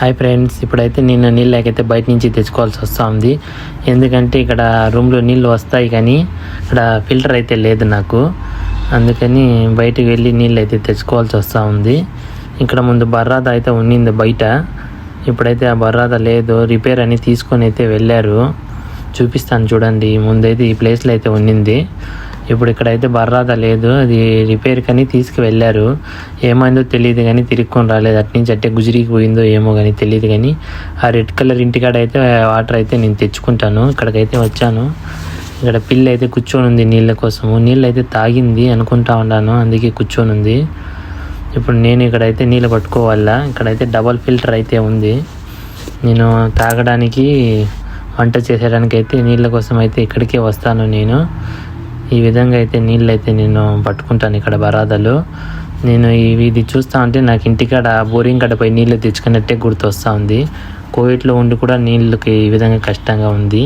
Hi friends ఇప్పుడైతే నేను నీళ్ళు లేకైతే బయట నుంచి తెచ్చుకోవాల్సి వస్తూ ఉంది ఎందుకంటే ఇక్కడ రూమ్లో నీళ్ళు వస్తాయి కానీ ఇక్కడ ఫిల్టర్ అయితే లేదు నాకు. అందుకని బయటకు వెళ్ళి నీళ్ళు అయితే తెచ్చుకోవాల్సి వస్తూ ఉంది ఇక్కడ ముందు బర్రాద అయితే ఉండింది బయట. ఇప్పుడైతే ఆ బర్రాద లేదు రిపేర్ అని తీసుకొని అయితే వెళ్ళారు. చూపిస్తాను చూడండి ముందైతే ఈ ప్లేస్లో అయితే ఉండింది ఇప్పుడు ఇక్కడైతే బర్రాద లేదు అది రిపేర్ కని తీసుకువెళ్ళారు. ఏమైందో తెలియదు కానీ తిరుక్కొని రాలేదు. అటు నుంచి అట్టే గుజరీకి పోయిందో ఏమో కానీ తెలియదు కానీ ఆ రెడ్ కలర్ ఇంటికాడ అయితే వాటర్ అయితే నేను తెచ్చుకుంటాను. ఇక్కడికైతే వచ్చాను. ఇక్కడ పిల్ల అయితే కూర్చొని ఉంది నీళ్ళ కోసము. నీళ్ళు అయితే తాగింది అనుకుంటా ఉన్నాను. అందుకే కూర్చొని ఉంది. ఇప్పుడు నేను ఇక్కడైతే నీళ్ళు పట్టుకోవాలా? ఇక్కడైతే డబల్ ఫిల్టర్ అయితే ఉంది. నేను తాగడానికి వంట చేసేయడానికి అయితే నీళ్ళ కోసం అయితే ఇక్కడికే వస్తాను నేను. ఈ విధంగా అయితే నీళ్ళు అయితే నేను పట్టుకుంటాను ఇక్కడ బరాదలో. నేను ఇవి ఇది చూస్తా ఉంటే నాకు ఇంటికాడ బోరింగ్ కాడ పోయి నీళ్ళు తెచ్చుకున్నట్టే గుర్తొస్తా ఉంది. కోవిడ్లో ఉండి కూడా నీళ్ళకి ఈ విధంగా కష్టంగా ఉంది.